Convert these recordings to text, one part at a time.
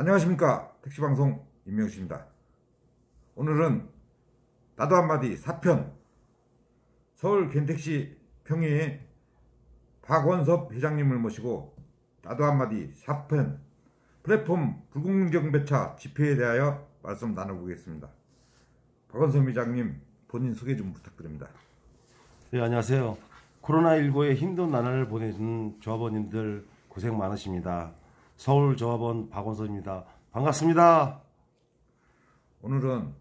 안녕하십니까. 택시방송 임명수입니다. 오늘은 나도 한마디 4편. 서울 겐택시 평의의 박원섭 회장님을 모시고 나도 한마디 4편. 플랫폼 불공정 배차 집회에 대하여 말씀 나눠보겠습니다. 박원섭 회장님 본인 소개 좀 부탁드립니다. 네, 안녕하세요. 코로나19의 힘든 나날을 보내준 조합원님들 고생 많으십니다. 서울 조합원 박원섭입니다. 반갑습니다. 오늘은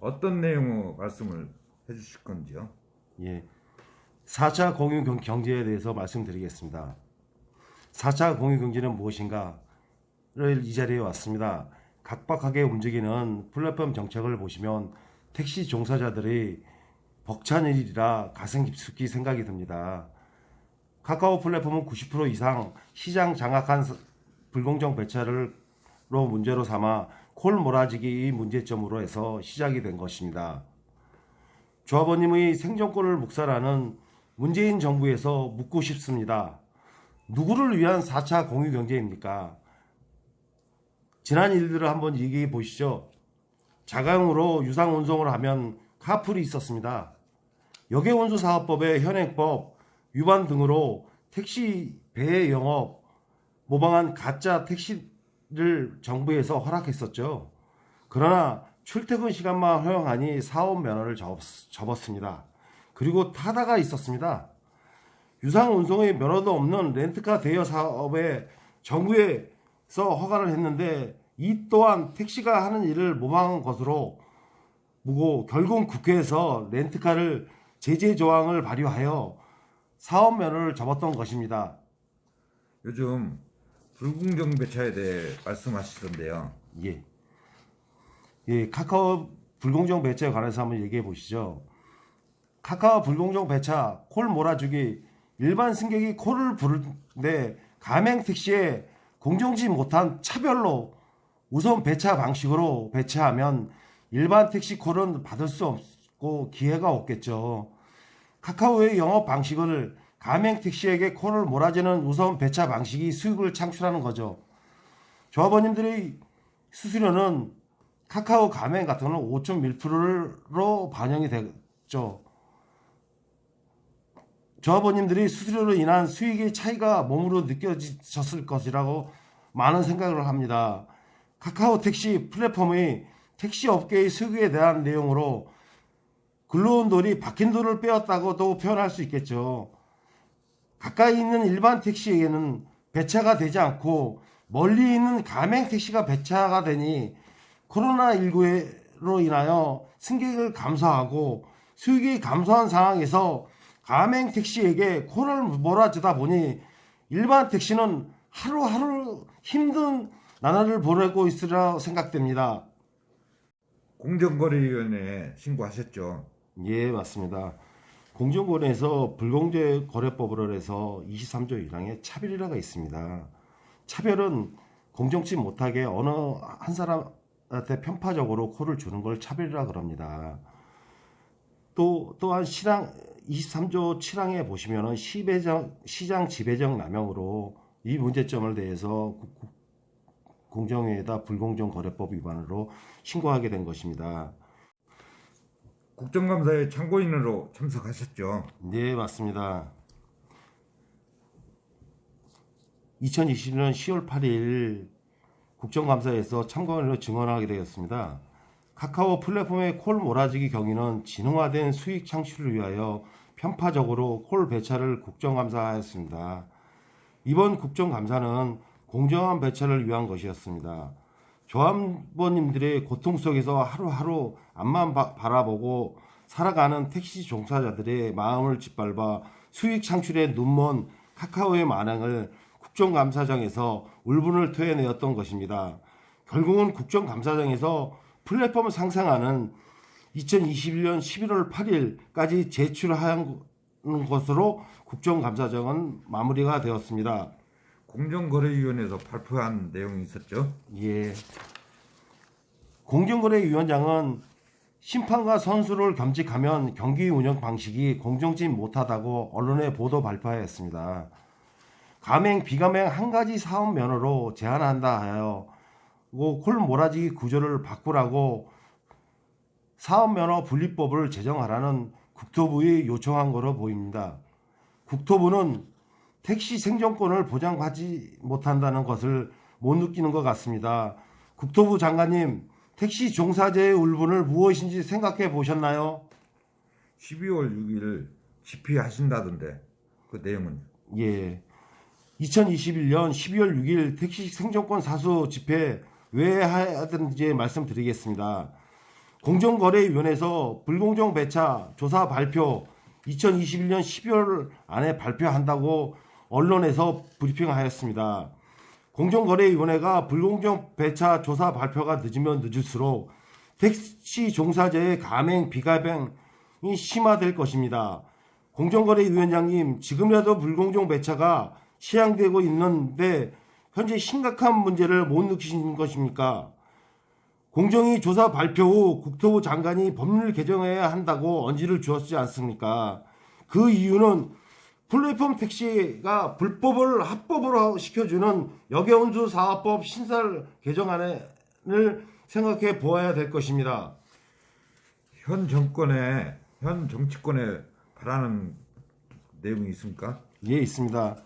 어떤 내용의 말씀을 해주실 건지요 예. 4차 공유 경- 경제에 대해서 말씀드리겠습니다. 4차 공유 경제는 무엇인가를 이 자리에 왔습니다. 각박하게 움직이는 플랫폼 정책을 보시면 택시 종사자들이 벅찬 일이라 가슴 깊숙이 생각이 듭니다. 카카오 플랫폼은 90% 이상 시장 장악한 스- 불공정 배차를 로 문제로 삼아 콜 몰아지기 문제점으로 해서 시작이 된 것입니다. 조합원님의 생존권을 묵살하는 문재인 정부에서 묻고 싶습니다. 누구를 위한 4차 공유 경제입니까? 지난 일들을 한번 얘기해 보시죠. 자가용으로 유상 운송을 하면 카풀이 있었습니다. 역외운수 사업법의 현행법 위반 등으로 택시 배 영업 모방한 가짜 택시를 정부에서 허락했었죠. 그러나 출퇴근 시간만 허용하니 사업 면허를 접, 접었습니다. 그리고 타다가 있었습니다. 유상 운송의 면허도 없는 렌트카 대여 사업에 정부에서 허가를 했는데 이 또한 택시가 하는 일을 모방한 것으로 보고 결국 국회에서 렌트카를 제재 조항을 발의하여 사업 면허를 접었던 것입니다. 요즘 불공정 배차에 대해 말씀하시던데요 예. 예, 카카오 불공정 배차에 관해서 한번 얘기해 보시죠. 카카오 불공정 배차 콜 몰아주기 일반 승객이 콜을 부르는데 가맹 택시에 공정지 못한 차별로 우선 배차 방식으로 배차하면 일반 택시 콜은 받을 수 없고 기회가 없겠죠. 카카오의 영업 방식을 가맹 택시에게 콜을 몰아주는 우선 배차 방식이 수익을 창출하는 거죠. 조합원님들의 수수료는 카카오 가맹 같은 경우는 5.1%로 반영이 됐죠. 조합원님들이 수수료로 인한 수익의 차이가 몸으로 느껴졌을 것이라고 많은 생각을 합니다. 카카오 택시 플랫폼의 택시 업계의 수익에 대한 내용으로 글로온 돈이 박힌 돈을 빼었다고도 표현할 수 있겠죠. 가까이 있는 일반 택시에게는 배차가 되지 않고 멀리 있는 가맹 택시가 배차가 되니 코로나19로 인하여 승객을 감소하고 수익이 감소한 상황에서 가맹 택시에게 코를 몰아주다 보니 일반 택시는 하루하루 힘든 나날을 보내고 있으리라 생각됩니다. 공정거래위원회에 신고하셨죠 예, 맞습니다. 공정거래에서 불공정 거래법으로 해서 23조 1항에 차별이라가 있습니다. 차별은 공정치 못하게 어느 한 사람한테 편파적으로 코를 주는 걸 차별이라 그럽니다. 또 또한 시랑 23조 7항에 보시면은 시배정 시장 지배적 남용으로 이 문제점을 대해서 공정위에다 불공정 거래법 위반으로 신고하게 된 것입니다. 국정감사에 참고인으로 참석하셨죠 네, 맞습니다. 2020년 10월 8일 국정감사에서 참관인으로 증언하게 되었습니다. 카카오 플랫폼의 콜 몰아주기 경위는 진흥화된 수익 창출을 위하여 편파적으로 콜 배차를 국정감사하였습니다. 이번 국정감사는 공정한 배차를 위한 것이었습니다. 조합원님들의 고통 속에서 하루하루 앞만 바, 바라보고 살아가는 택시 종사자들의 마음을 짓밟아 수익 창출에 눈먼 카카오의 만행을 국정감사장에서 울분을 토해내었던 것입니다. 결국은 국정감사장에서 플랫폼을 상생하는 2021년 11월 8일까지 제출한 것으로 국정감사장은 마무리가 되었습니다. 공정거래위원회에서 발표한 내용이 있었죠 예. 공정거래위원장은 심판과 선수를 겸직하면 경기 운영 방식이 공정치 못하다고 언론에 보도 발표하였습니다. 가맹, 비가맹 한 가지 사업 면허로 제한한다 하여 콜모라지 구조를 바꾸라고 사업 면허 분리법을 제정하라는 국토부에 요청한 거로 보입니다. 국토부는 택시 생존권을 보장하지 못한다는 것을 못 느끼는 것 같습니다. 국토부 장관님, 택시 종사자의 울분을 무엇인지 생각해 보셨나요? 12월 6일 집회하신다던데 그 내용은 예. 2021년 12월 6일 택시 생존권 사수 집회 왜 하든지 말씀드리겠습니다. 공정거래위원회에서 불공정 배차 조사 발표 2021년 12월 안에 발표한다고 언론에서 브리핑하였습니다. 공정거래위원회가 불공정 배차 조사 발표가 늦으면 늦을수록 택시 종사자의 가맹 비가맹이 심화될 것입니다. 공정거래위원장님, 지금이라도 불공정 배차가 시행되고 있는데 현재 심각한 문제를 못 느끼신 것입니까? 공정위 조사 발표 후 국토부 장관이 법률 개정해야 한다고 언지를 주었지 않습니까? 그 이유는 플랫폼 택시가 불법을 합법으로 시켜주는 여객운수 사업법 신설 개정안을 생각해 보아야 될 것입니다. 현 정권에 현 정치권에 바라는 내용이 있습니까? 예, 있습니다.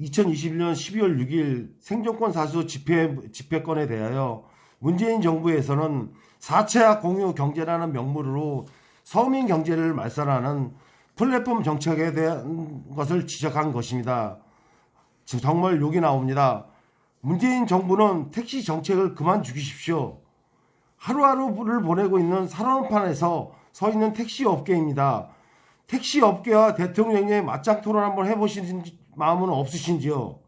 2021년 12월 6일 생존권 사수 집회, 집회권에 대하여 문재인 정부에서는 사채와 공유 경제라는 명목으로 서민 경제를 말살하는 플랫폼 정책에 대한 것을 지적한 것입니다. 정말 욕이 나옵니다. 문재인 정부는 택시 정책을 그만 죽이십시오. 하루하루를 보내고 있는 살원판에서 서 있는 택시 업계입니다. 택시 업계와 대통령의 맞짱 토론 한번 해보신 마음은 없으신지요?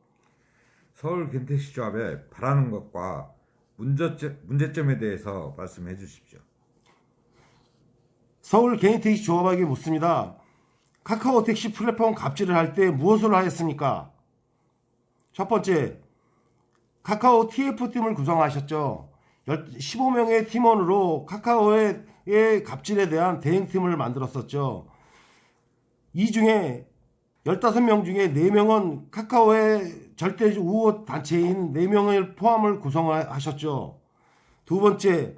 서울 겐택시 조합에 바라는 것과 문제점, 문제점 에 대해서 말씀해 주십시오. 서울 개인택시 조합에게 묻습니다. 카카오 택시 플랫폼 갑질을 할 때 무엇을 하였습니까? 첫 번째, 카카오 TF팀을 구성하셨죠. 15명의 팀원으로 카카오의 갑질에 대한 대응팀을 만들었었죠. 이 중에 15명 중에 4명은 카카오의 절대 우호 단체인 4명을 포함을 구성하셨죠. 두 번째,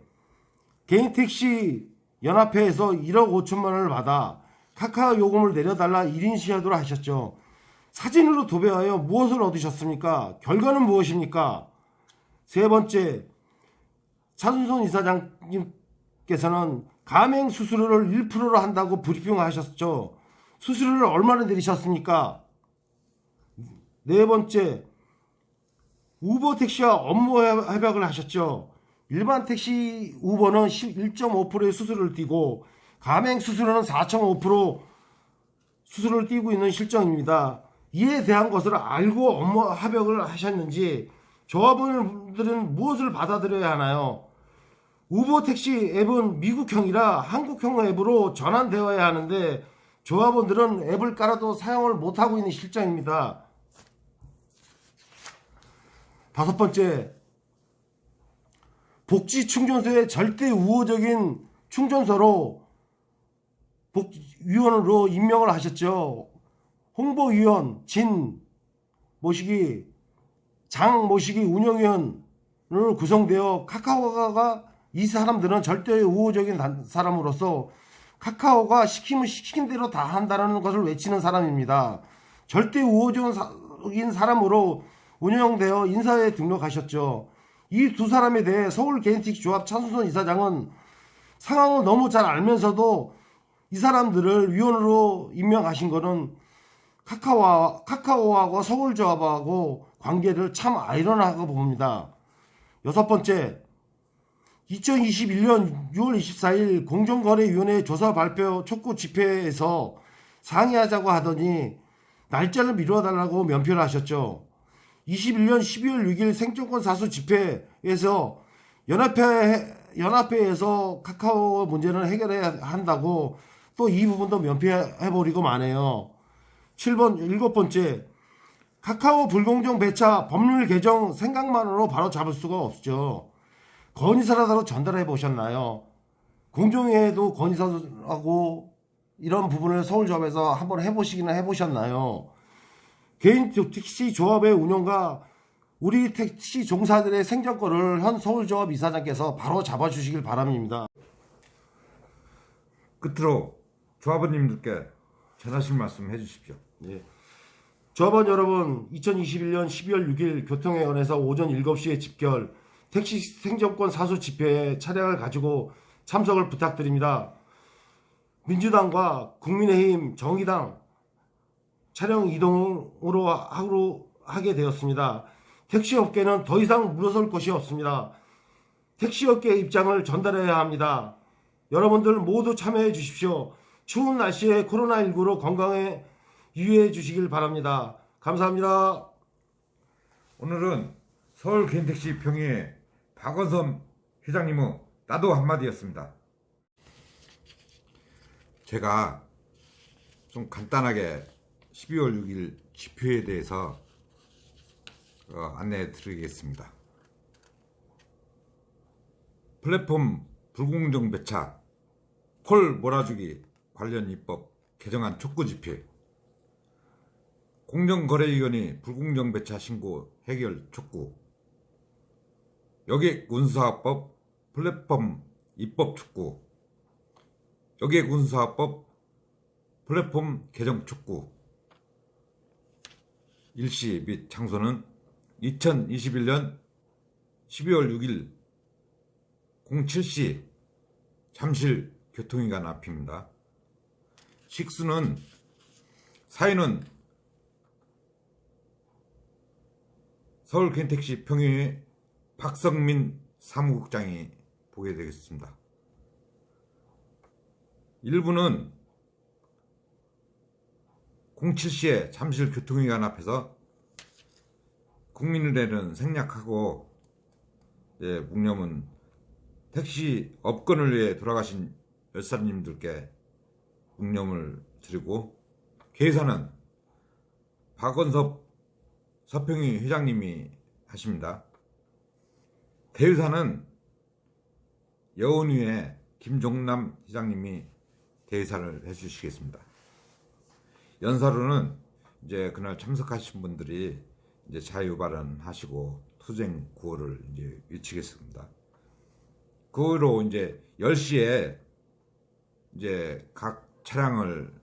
개인 택시 연합회에서 1억 5천만 원을 받아 카카오 요금을 내려달라 1인 시하도록 하셨죠. 사진으로 도배하여 무엇을 얻으셨습니까? 결과는 무엇입니까? 세 번째, 차순선 이사장님께서는 가맹 수수료를 1%로 한다고 브리핑을 하셨죠. 수수료를 얼마나 내리셨습니까? 네 번째, 우버 택시와 업무 협약을 하셨죠. 일반 택시 우버는 1.5%의 수수료를 띄고 가맹 수수료는 4.5% 수수료를 띄고 있는 실정입니다. 이에 대한 것을 알고 업무 협약을 하셨는지 조합원들은 무엇을 받아들여야 하나요? 우버 택시 앱은 미국형이라 한국형 앱으로 전환되어야 하는데 조합원들은 앱을 깔아도 사용을 못하고 있는 실정입니다. 다섯 번째, 복지 충전소의 절대 우호적인 충전소로 복, 위원으로 임명을 하셨죠. 홍보위원 진 모시기, 장 모시기 운영위원으로 구성되어 카카오가 이 사람들은 절대 우호적인 사람으로서 카카오가 시키면 시킨 대로 다 한다는 것을 외치는 사람입니다. 절대 우호적인 사람으로 운영되어 인사에 등록하셨죠. 이 두 사람에 대해 서울 개인틱 조합 차순선 이사장은 상황을 너무 잘 알면서도 이 사람들을 위원으로 임명하신 거는 카카오와, 카카오하고 서울조합하고 관계를 참 아이러니하고 봅니다. 여섯 번째, 2021년 6월 24일 공정거래위원회 조사 발표 촉구 집회에서 상의하자고 하더니 날짜를 미뤄달라고 면피를 하셨죠. 21년 12월 6일 생존권 사수 집회에서 연합회, 연합회에서 카카오 문제는 해결해야 한다고 또 이 부분도 면피해버리고 마네요. 7번, 일곱 번째. 카카오 불공정 배차 법률 개정 생각만으로 바로 잡을 수가 없죠. 건의사라도 전달해 보셨나요? 공정위에도 건의사하고 이런 부분을 서울조합에서 한번 해보시기는 해보셨나요? 개인 택시 조합의 운영과 우리 택시 종사들의 생존권을 현 서울조합 이사장께서 바로 잡아주시길 바랍니다. 끝으로 조합원님들께 전하실 말씀 해주십시오. 예. 조합원 여러분, 2021년 12월 6일 교통회관에서 오전 7시에 집결 택시 생존권 사수 집회에 차량을 가지고 참석을 부탁드립니다. 민주당과 국민의힘, 정의당 차량 이동으로 하루 하게 되었습니다. 택시업계는 더 이상 물러설 것이 없습니다. 택시업계의 입장을 전달해야 합니다. 여러분들 모두 참여해 주십시오. 추운 날씨에 코로나19로 건강에 유의해 주시길 바랍니다. 감사합니다. 오늘은 서울 개인택시 평의회 박원섬 회장님의 나도 한마디였습니다. 제가 좀 간단하게 12월 6일 집회에 대해서 어, 안내해 드리겠습니다. 플랫폼 불공정 배차, 콜 몰아주기 관련 입법 개정안 촉구 집회, 공정거래위원회 불공정 배차 신고 해결 촉구, 여객 운수사업법 플랫폼 입법 촉구, 여객 운수사업법 플랫폼 개정 촉구, 일시 및 장소는 2021년 12월 6일 07시 잠실 교통위관 앞입니다. 식수는 사인은 서울 켄택시 평의회 박성민 사무국장이 보게 되겠습니다. 일부는 07시에 잠실 교통위관 앞에서 국민의례는 생략하고 예, 묵념은 택시 업권을 위해 돌아가신 열사님들께 묵념을 드리고 계산은 박원섭 서평희 회장님이 하십니다. 대회사는 여운위의 김종남 회장님이 대회사를 해주시겠습니다. 연사로는 이제 그날 참석하신 분들이 이제 자유 발언 하시고 투쟁 구호를 이제 외치겠습니다. 그 후로 이제 10시에 이제 각 차량을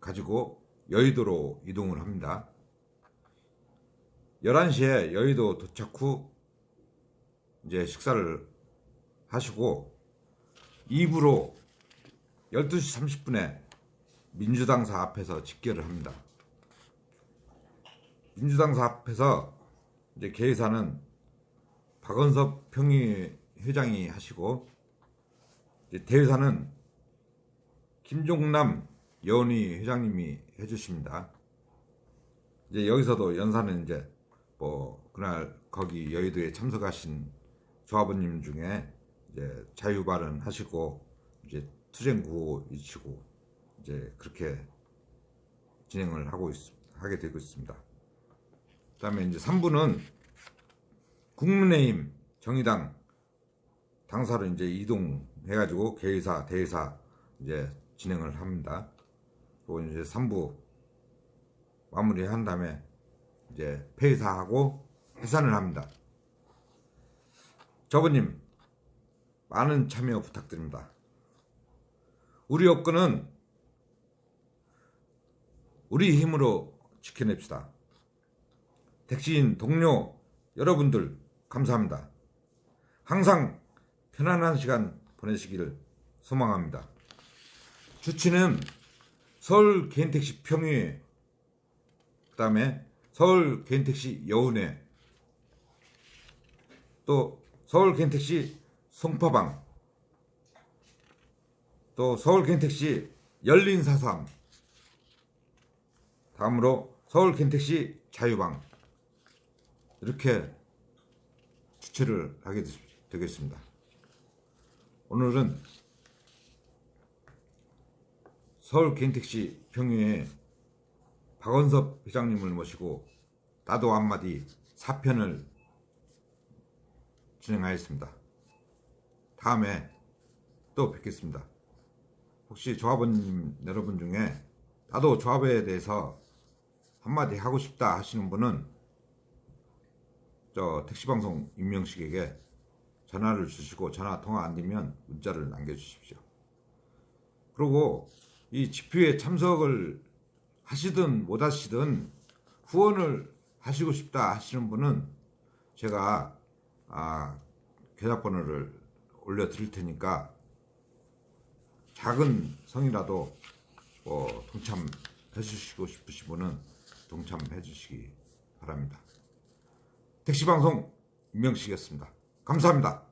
가지고 여의도로 이동을 합니다. 11시에 여의도 도착 후 이제 식사를 하시고 2부로 12시 30분에 민주당사 앞에서 집결을 합니다. 민주당사 앞에서 이제 개회사는 박원섭 평의 회장이 하시고 이제 대회사는 김종남 여운위 회장님이 해주십니다. 이제 여기서도 연사는 이제 뭐 그날 거기 여의도에 참석하신 조합원님 중에 이제 자유 발언 하시고 이제 투쟁 구호 외치고 이제 그렇게 진행을 하고 있, 하게 되고 있습니다. 그다음에 이제 3부는 국민의힘 정의당 당사로 이제 이동해가지고 개의사 대회사 이제 진행을 합니다. 그리고 이제 3부 마무리한 다음에 이제 폐사하고 해산을 합니다. 저번님 많은 참여 부탁드립니다. 우리 여건은 우리 힘으로 지켜냅시다. 택시인 동료 여러분들 감사합니다. 항상 편안한 시간 보내시기를 소망합니다. 주치는 서울 개인택시 평의회 그 다음에 서울 개인택시 여운회 또 서울 개인택시 송파방 또 서울 개인택시 열린사삼 다음으로 서울 개인택시 자유방 이렇게 주최를 하게 되겠습니다. 오늘은 서울 개인택시 평의회 박원섭 회장님을 모시고 나도 한마디 사편을 진행하였습니다. 다음에 또 뵙겠습니다. 혹시 조합원님 여러분 중에 나도 조합에 대해서 한마디 하고 싶다 하시는 분은 저 택시방송 임명식에게 전화를 주시고 전화 통화 안 되면 문자를 남겨주십시오. 그리고 이 집회에 참석을 하시든 못 하시든 후원을 하시고 싶다 하시는 분은 제가 아, 계좌번호를 올려드릴 테니까 작은 성이라도 뭐 동참해 주시고 싶으신 분은 동참해 주시기 바랍니다. 택시방송 임명식이었습니다. 감사합니다.